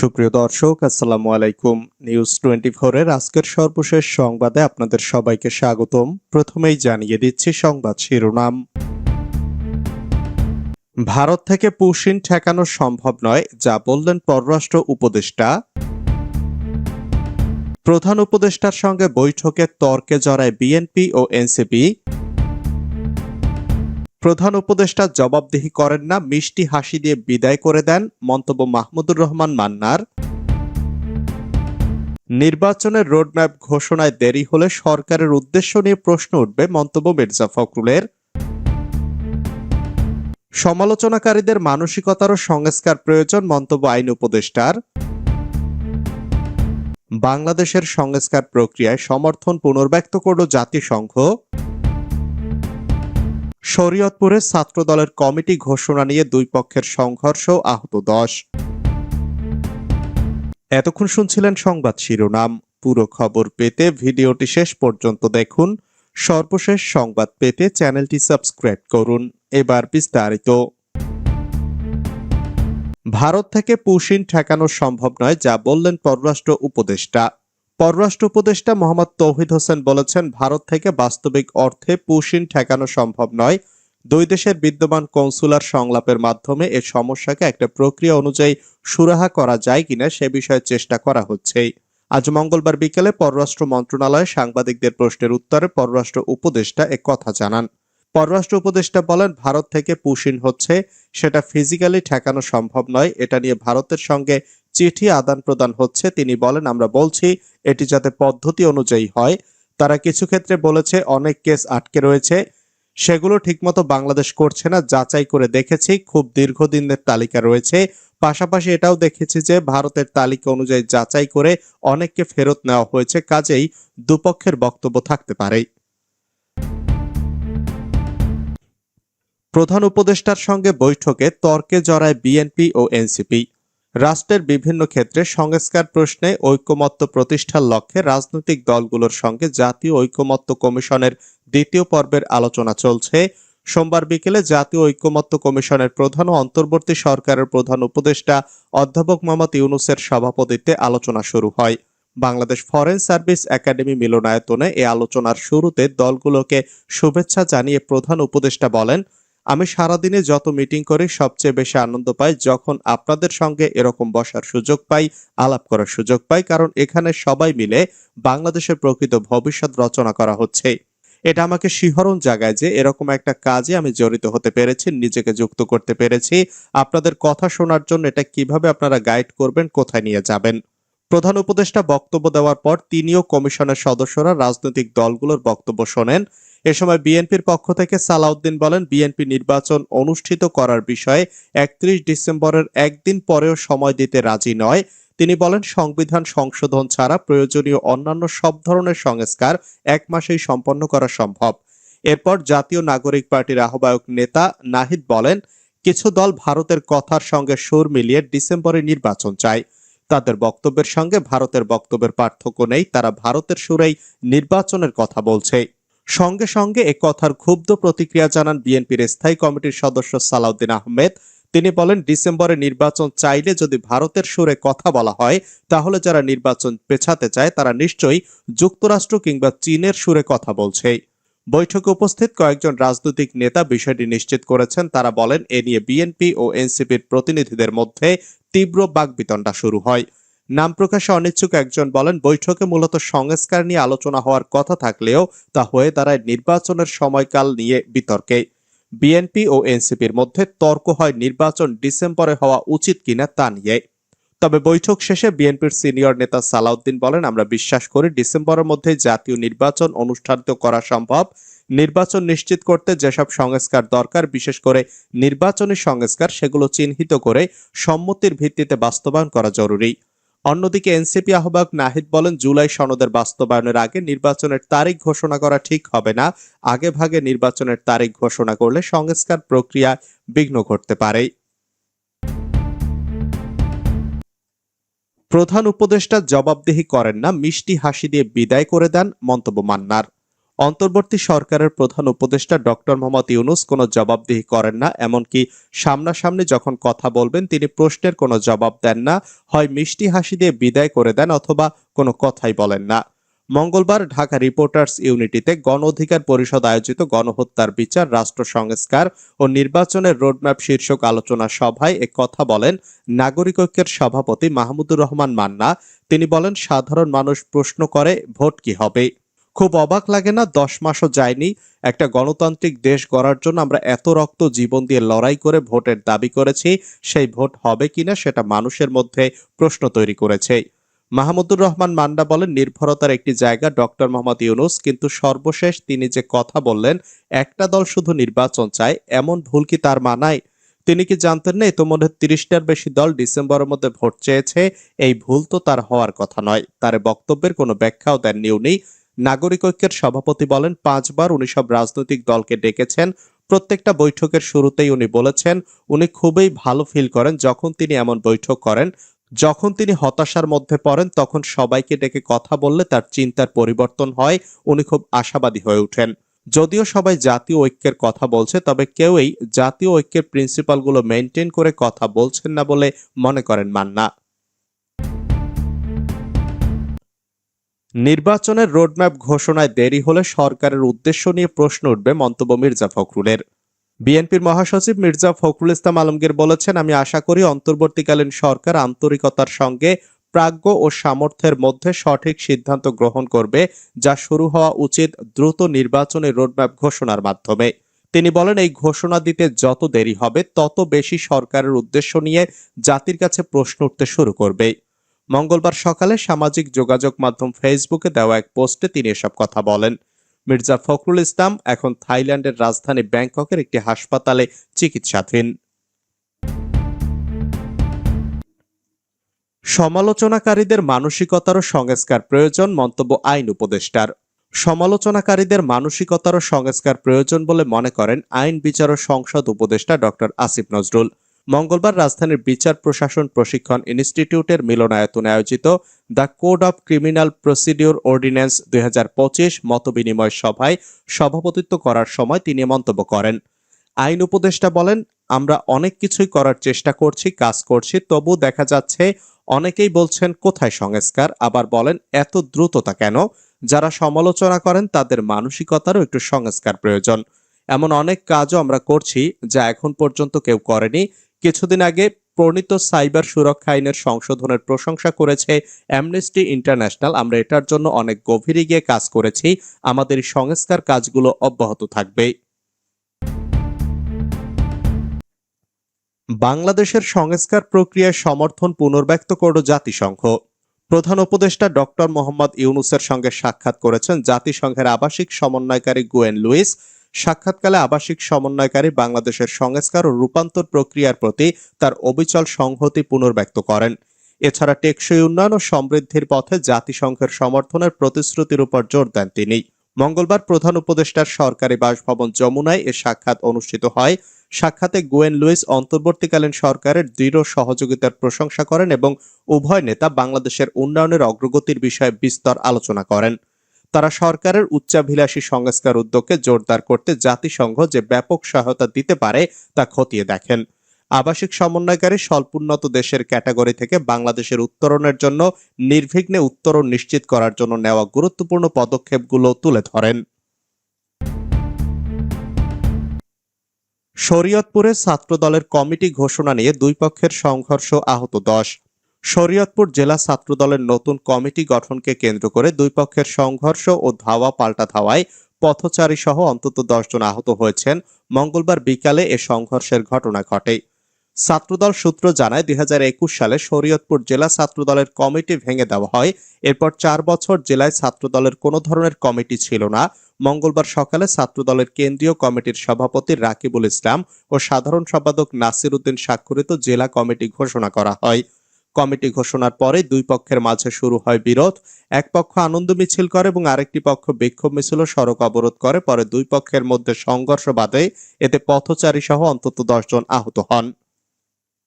সুপ্রিয় দর্শক, আসসালামু আলাইকুম। নিউজ টোয়েন্টি এর আজকের সর্বশেষ সংবাদে আপনাদের সবাইকে স্বাগতম। প্রথমেই জানিয়ে দিচ্ছি সংবাদ শিরোনাম। ভারত থেকে পুশিন ঠেকানো সম্ভব নয়, যা বললেন পররাষ্ট্র উপদেষ্টা। প্রধান উপদেষ্টার সঙ্গে বৈঠকে তর্কে জড়ায় বিএনপি ও এনসিপি। প্রধান উপদেষ্টা জবাবদিহি করেন না, মিষ্টি হাসি দিয়ে বিদায় করে দেন মন্তব্য মাহমুদুর রহমান মান্নার। নির্বাচনের রোডম্যাপ ঘোষণায় দেরি হলে সরকারের উদ্দেশ্য নিয়ে প্রশ্ন উঠবে মন্তব্য মির্জা ফখরুলের। সমালোচনাকারীদের মানসিকতারও সংস্কার প্রয়োজন, মন্তব্য আইন উপদেষ্টার। বাংলাদেশের সংস্কার প্রক্রিয়ায় সমর্থন পুনর্ব্যক্ত করল জাতিসংঘ। শরীয়তপুরে ছাত্রদলের কমিটি ঘোষণা নিয়ে দুই পক্ষের সংঘর্ষ আহত দশ। এতক্ষণ শুনছিলেন সংবাদ শিরোনাম। পুরো খবর পেতে ভিডিওটি শেষ পর্যন্ত দেখুন। সর্বশেষ সংবাদ পেতে চ্যানেলটি সাবস্ক্রাইব করুন। এবার বিস্তারিত। ভারত থেকে পুশিন ঠেকানো সম্ভব নয়, যা বললেন পররাষ্ট্র উপদেষ্টা। পররাষ্ট্র উপদেষ্টা মোহাম্মদ তৌহিদ হোসেন বলেছেন, ভারত থেকে বাস্তবিক অর্থে পুশিন ঠেকানো সম্ভব নয়। দুই দেশের বিদ্যমান কনসুলার সংলাপের মাধ্যমে এ সমস্যাকে একটা প্রক্রিয়া অনুযায়ী সুরাহা করা যায় কিনা সে বিষয়ে চেষ্টা করা হচ্ছে। আজ মঙ্গলবার বিকেলে পররাষ্ট্র মন্ত্রণালয়ে সাংবাদিকদের প্রশ্নের উত্তরে পররাষ্ট্র উপদেষ্টা কথা জানান। পররাষ্ট্র উপদেষ্টা বলেন, ভারত থেকে পুশিন হচ্ছে, সেটা ফিজিক্যালি ঠেকানো সম্ভব নয়। এটা নিয়ে ভারতের সঙ্গে চিঠি আদান প্রদান হচ্ছে। তিনি বলেন, আমরা বলছি, এটি যাতে পদ্ধতি অনুযায়ী হয়। তারা কিছু ক্ষেত্রে বলেছে, অনেক কেস আটকে রয়েছে। সেগুলো ঠিকমতো বাংলাদেশ করছে না। যাচাই করে দেখেছি, খুব দীর্ঘদিনের তালিকা রয়েছে। পাশাপাশি এটাও দেখেছি যে, ভারতের তালিকা অনুযায়ী যাচাই করে অনেককে ফেরত নেওয়া হয়েছে। কাজেই দুপক্ষের বক্তব্য থাকতে পারে। প্রধান উপদেষ্টার সঙ্গে বৈঠকে তর্কে জড়ায় বিএনপি ও এনসিপি। রাষ্ট্রের বিভিন্ন ক্ষেত্রে সংস্কার প্রশ্নে ঐকমত্য প্রতিষ্ঠার লক্ষ্যে রাজনৈতিক দলগুলোর সঙ্গে জাতীয় ঐকমত্য কমিশনের দ্বিতীয় পর্বের আলোচনা চলছে। সোমবার বিকেলে জাতীয় ঐকমত্য কমিশনের প্রধান ও অন্তর্বর্তী সরকারের প্রধান উপদেষ্টা অধ্যাপক মোহাম্মদ ইউনুসের সভাপতিত্বে আলোচনা শুরু হয়। বাংলাদেশ ফরেন সার্ভিস একাডেমি মিলনায়তনে এ আলোচনার শুরুতে দলগুলোকে শুভেচ্ছা জানিয়ে প্রধান উপদেষ্টা বলেন আমি সারাদিনে যত মিটিং করি, সবচেয়ে বেশি আনন্দ পাই যখন আপনাদের সঙ্গে এরকম বসার সুযোগ পাই, আলাপ করার সুযোগ পাই, কারণ এখানে সবাই মিলে বাংলাদেশের প্রকৃত ভবিষ্যৎ রচনা করা হচ্ছে। এটা আমাকে শিহরণ জাগায় যে এরকম একটা কাজে আমি জড়িত হতে পেরেছি, নিজেকে যুক্ত করতে পেরেছি। আপনাদের কথা শোনার জন্য এটা কীভাবে আপনারা গাইড করবেন, কোথায় নিয়ে যাবেন? প্রধান উপদেষ্টা বক্তব্য দেওয়ার পর তিনিও কমিশনের সদস্যরা রাজনৈতিক দলগুলোর বক্তব্য শোনেন। এ সময় বিএনপির পক্ষ থেকে সালাউদ্দিন বলেন, বিএনপি নির্বাচন অনুষ্ঠিত করার বিষয়ে একত্রিশ ডিসেম্বরের একদিন পরেও সময় দিতে রাজি নয়। তিনি বলেন, সংবিধান সংশোধন ছাড়া প্রয়োজনীয় অন্যান্য সব ধরনের সংস্কার এক মাসেই সম্পন্ন করা সম্ভব। এরপর জাতীয় নাগরিক পার্টির আহ্বায়ক নেতা নাহিদ বলেন, কিছু দল ভারতের কথার সঙ্গে সুর মিলিয়ে ডিসেম্বরে নির্বাচন চায়। তাদের বক্তব্যের সঙ্গে ভারতের বক্তব্যের পার্থক্য নেই, তারা ভারতের সুরেই নির্বাচনের কথা বলছে। সঙ্গে সঙ্গে এ কথার ক্ষুব্ধ প্রতিক্রিয়া জানান বিএনপির স্থায়ী কমিটির সদস্য সালাউদ্দিন আহমেদ। তিনি বলেন, ডিসেম্বরে নির্বাচন চাইলে যদি ভারতের সুরে কথা বলা হয়, তাহলে যারা নির্বাচন পেছাতে চায়, তারা নিশ্চয়ই যুক্তরাষ্ট্র কিংবা চীনের সুরে কথা বলছে। বৈঠকে উপস্থিত কয়েকজন রাজনৈতিক নেতা বিষয়টি নিশ্চিত করেছেন। তারা বলেন, এ নিয়ে বিএনপি ও এনসিপির প্রতিনিধিদের মধ্যে তীব্র বাগবিতণ্ডা শুরু হয়। নাম প্রকাশে অনিচ্ছুক একজন বলেন, বৈঠকে মূলত সংস্কার নিয়ে আলোচনা হওয়ার কথা থাকলেও তা হয়ে দাঁড়ায় নির্বাচনের সময়কাল নিয়ে বিতর্কে। বিএনপি ও এনসিপির মধ্যে তর্ক হয় নির্বাচন ডিসেম্বরে হওয়া উচিত কিনা তা নিয়ে। তবে বৈঠক শেষে বিএনপির সিনিয়র নেতা সালাউদ্দিন বলেন, আমরা বিশ্বাস করি ডিসেম্বরের মধ্যে জাতীয় নির্বাচন অনুষ্ঠিত করা সম্ভব। নির্বাচন নিশ্চিত করতে যেসব সংস্কার দরকার, বিশেষ করে নির্বাচনী সংস্কার, সেগুলো চিহ্নিত করে সম্মতির ভিত্তিতে বাস্তবায়ন করা জরুরি। অন্যদিকে এনসিপি আহ্বায়ক নাহিদ বলেন, জুলাই সনদের বাস্তবায়নের আগে নির্বাচনের তারিখ ঘোষণা করা ঠিক হবে না। আগে ভাগে নির্বাচনের তারিখ ঘোষণা করলে সংস্কার প্রক্রিয়া বিঘ্ন ঘটতে পারে। প্রধান উপদেষ্টা জবাবদিহি করেন না, মিষ্টি হাসি দিয়ে বিদায় করে দেন মন্তব্য মান্নার। অন্তর্বর্তী সরকারের প্রধান উপদেষ্টা ডক্টর মোহাম্মদ ইউনুস কোনো জবাবদিহি করেন না, এমনকি সামনাসামনি যখন কথা বলবেন তিনি প্রশ্নের কোনো জবাব দেন না, হয় মিষ্টি হাসি দিয়ে বিদায় করে দেন অথবা কোনো কথাই বলেন না। মঙ্গলবার ঢাকা রিপোর্টার্স ইউনিটিতে গণ অধিকার পরিষদ আয়োজিত গণহত্যার বিচার, রাষ্ট্র সংস্কার ও নির্বাচনের রোডম্যাপ শীর্ষক আলোচনা সভায় এক কথা বলেন নাগরিক ঐক্যের সভাপতি মাহমুদুর রহমান মান্না। তিনি বলেন, সাধারণ মানুষ প্রশ্ন করে, ভোট কি হবে? খুব অবাক লাগে না, দশ মাসও যায়নি। একটা গণতান্ত্রিক দেশ গড়ার জন্য আমরা এত রক্ত জীবন দিয়ে লড়াই করে ভোটের দাবি করেছি, সেই ভোট হবে কিনা সেটা মানুষের মধ্যে প্রশ্ন তৈরি করেছে। মাহমুদুর রহমান মান্ডা বলেন, নির্ভরতার একটি জায়গা ডক্টর মোহাম্মদ ইউনুস, কিন্তু সর্বশেষ তিনি যে কথা বললেন, একটা দল শুধু নির্বাচন চায়, এমন ভুল কি তার মানায়? তিনি কি জানতেন না ইতোমধ্যে তিরিশটার বেশি দল ডিসেম্বরের মধ্যে ভোট চেয়েছে, এই ভুল তো তার হওয়ার কথা নয়। তার বক্তব্যের কোনো ব্যাখ্যাও দেননি উনি। নাগরিক ঐক্যের সভাপতি বলেন, পাঁচবার উনি সব রাজনৈতিক দলকে ডেকেছেন। প্রত্যেকটা বৈঠকের শুরুতেই উনি বলেছেন, উনি খুবই ভালো ফিল করেন যখন তিনি এমন বৈঠক করেন। যখন তিনি হতাশার মধ্যে পড়েন, তখন সবাইকে ডেকে কথা বললে তার চিন্তার পরিবর্তন হয়, উনি খুব আশাবাদী হয়ে ওঠেন। যদিও সবাই জাতীয় ঐক্যের কথা বলছে, তবে কেউই জাতীয় ঐক্যের প্রিন্সিপালগুলো মেনটেন করে কথা বলছেন না বলে মনে করেন মান্না। নির্বাচনের রোডম্যাপ ঘোষণায় দেরি হলে সরকারের উদ্দেশ্য নিয়ে প্রশ্ন উঠবে মন্তব্য মির্জা ফখরুলের। বিএনপির মহাসচিব মির্জা ফখরুল ইসলাম আলমগীর বলেছেন, আমি আশা করি অন্তর্বর্তীকালীন সরকার আন্তরিকতার সঙ্গে প্রাজ্ঞ ও সামর্থ্যের মধ্যে সঠিক সিদ্ধান্ত গ্রহণ করবে, যা শুরু হওয়া উচিত দ্রুত নির্বাচনের রোডম্যাপ ঘোষণার মাধ্যমে। তিনি বলেন, এই ঘোষণা দিতে যত দেরি হবে, তত বেশি সরকারের উদ্দেশ্য নিয়ে জাতির কাছে প্রশ্ন উঠতে শুরু করবে। মঙ্গলবার সকালে সামাজিক যোগাযোগ মাধ্যম ফেসবুকে দেওয়া এক পোস্টে তিনি এসব কথা বলেন। মির্জা ফখরুল ইসলাম এখন থাইল্যান্ডের রাজধানী ব্যাংককের একটি হাসপাতালে চিকিৎসাধীন। সমালোচনাকারীদের মানসিকতারও সংস্কার প্রয়োজন মন্তব্য আইন উপদেষ্টার। সমালোচনাকারীদের মানসিকতারও সংস্কার প্রয়োজন বলে মনে করেন আইন বিচার ও সংসদ উপদেষ্টা ডক্টর আসিফ নজরুল। মঙ্গলবার রাজধানীর বিচার প্রশাসন প্রশিক্ষণ ইনস্টিটিউটের মিলনায়তনে আয়োজিত the code of criminal procedure ordinance দু হাজার পঁচিশ মতবিনিময় সভায় সভাপতিত্ব করার সময় তিনি মন্তব্য করেন। আইন উপদেষ্টা বলেন, আমরা অনেক কিছুই করার চেষ্টা করছি, কাজ করছি তবু দেখা যাচ্ছে অনেকেই বলছেন, কোথায় সংস্কার? আবার বলেন, এত দ্রুততা কেন? যারা সমালোচনা করেন, তাদের মানসিকতারও একটু সংস্কার প্রয়োজন। এমন অনেক কাজও আমরা করছি, যা এখন পর্যন্ত কেউ করেনি কিছুদিন আগে প্রণীত সাইবার সুরক্ষা আইনের সংশোধনের প্রশংসা করেছে অ্যামনেস্টি ইন্টারন্যাশনাল আমরা এটার জন্য অনেক গভীরে গিয়ে কাজ করেছি। আমাদের সংস্কার কাজগুলো অব্যাহত থাকবে। বাংলাদেশের সংস্কার প্রক্রিয়ায় সমর্থন পুনর্ব্যক্ত করল জাতিসংঘ। প্রধান উপদেষ্টা ডক্টর মোহাম্মদ ইউনুসের সঙ্গে সাক্ষাৎ করেছেন জাতিসংঘের আবাসিক সমন্বয়কারী গুয়েন লুইস। সাক্ষাৎকালে আবাসিক সমন্বয়কারী বাংলাদেশের সংস্কার ও রূপান্তর প্রক্রিয়ার প্রতি তার অবিচল সংহতি পুনর্ব্যক্ত করেন। এছাড়া টেকসই উন্নয়ন ও সমৃদ্ধির পথে জাতিসংঘের সমর্থনের প্রতিশ্রুতির উপর জোর দেন তিনি। মঙ্গলবার প্রধান উপদেষ্টার সরকারি বাসভবন যমুনায় এ সাক্ষাৎ অনুষ্ঠিত হয়। সাক্ষাতে গোয়েন লুইস অন্তর্বর্তীকালীন সরকারের দৃঢ় সহযোগিতার প্রশংসা করেন এবং উভয় নেতা বাংলাদেশের উন্নয়নের অগ্রগতির বিষয়ে বিস্তর আলোচনা করেন। তারা সরকারের উচ্চাভিলাষী সংস্কার উদ্যোগকে জোরদার করতে জাতিসংঘ যে ব্যাপক সহায়তা দিতে পারে তা খতিয়ে দেখেন। আবাসিক সমন্বয়কারী স্বল্পোন্নত দেশের ক্যাটাগরি থেকে বাংলাদেশের উত্তরণের জন্য নির্বিঘ্নে উত্তরণ নিশ্চিত করার জন্য নেওয়া গুরুত্বপূর্ণ পদক্ষেপগুলো তুলে ধরেন। শরীয়তপুরে ছাত্রদলের কমিটি ঘোষণা নিয়ে দুই পক্ষের সংঘর্ষ আহত দশ। শরীয়তপুর জেলা ছাত্রদলের নতুন কমিটি গঠনকে কেন্দ্র করে দুই পক্ষের সংঘর্ষ ও ধাওয়া পাল্টা ধাওয়ায় পথচারী সহ অন্তত জন আহত হয়েছেন। মঙ্গলবার বিকালে এ সংঘর্ষের ঘটনা ঘটে। ছাত্রদল সূত্র জানায়, দুই হাজার একুশ সালে শরীয়তপুর জেলা ছাত্রদলের কমিটি ভেঙে দেওয়া হয়। এরপর চার বছর জেলায় ছাত্রদলের কোনো ধরনের কমিটি ছিল না। মঙ্গলবার সকালে ছাত্রদলের কেন্দ্রীয় কমিটির সভাপতি রাকিবুল ইসলাম ও সাধারণ সম্পাদক নাসির উদ্দিন স্বাক্ষরিত জেলা কমিটি ঘোষণা করা হয়। কমিটি ঘোষণার পরে দুই পক্ষের মাঝে শুরু হয় বিরোধ। এক পক্ষ আনন্দ মিছিল করে এবং আরেকটি পক্ষ বিক্ষোভ মিছিল সড়ক অবরোধ করে। পরে দুই পক্ষের মধ্যে সংঘর্ষ বাধে। এতে পথচারী সহ অন্তত দশজন আহত হন।